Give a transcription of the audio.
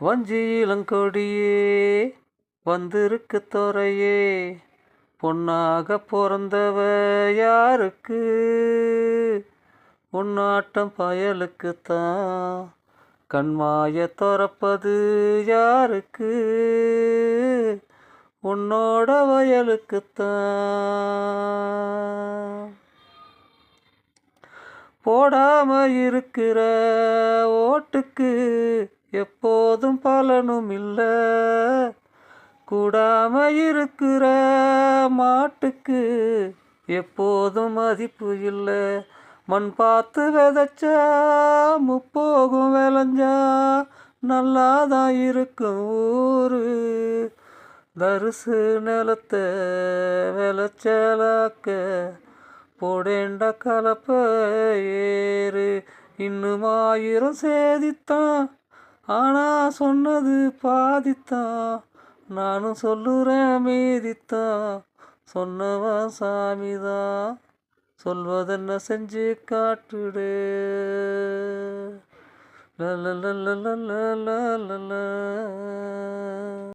வஞ்சியிலங்கொடியே வந்திருக்கு துறையே. பொன்னாக பிறந்தவ யாருக்கு? உன்னாட்டம் பயலுக்குத்தான். கண்மாய துறப்பது யாருக்கு? உன்னோட வயலுக்குத்தான். போடாம இருக்கிற ஓட்டுக்கு எப்போதும் பலனும் இல்லை கூடாம இருக்கிற மாட்டுக்கு எப்போதும் மதிப்பு இல்லை. மண் பார்த்து விதைச்சா முப்போகும் விளைஞ்சா நல்லாதான் இருக்கும் ஊரு. தரிசு நிலத்தை விளைச்சலாக்க போடேண்ட கலப்ப ஏறு. இன்னும் ஆயிரம் சேதித்தான் ஆனால் சொன்னது பாதித்தா நானும் சொல்லுறேன் மீதித்தான் சொன்னவன் சாமிதான் சொல்வதென்ன செஞ்சு காட்டுடு. லல லல லல லல